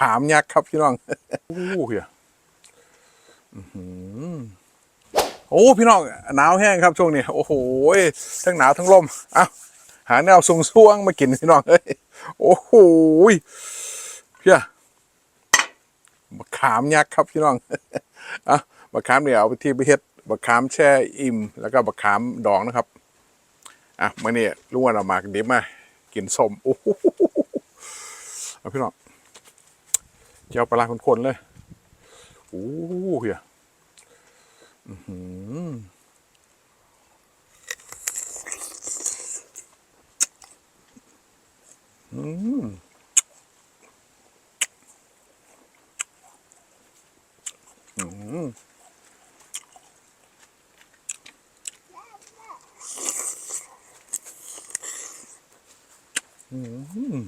ขามยักษ์ครับพี่น้อง โอ้เฮียอื้อหือโอ้พี่น้องหนาวแห้งครับช่วงนี้ โอ้โหทั้งหนาวทั้งลมเอ้าหาแนวทรงช่วงมากินพี่น้องเอ้ยโอ้โหเฮียมะขามยักษ์ครับพี่น้องอะมะขามเนี่ยเอาไปที่ไปเฮ็ดมะขามแช่อิ่ม แล้วก็มะขามดองนะครับอะมื่อนี้ลุงวันเอามากดิบมากินสมโอ้โหเอาพี่น้อง เจียวปลาคนๆเลยโอ้เฮียอืมอืมอืม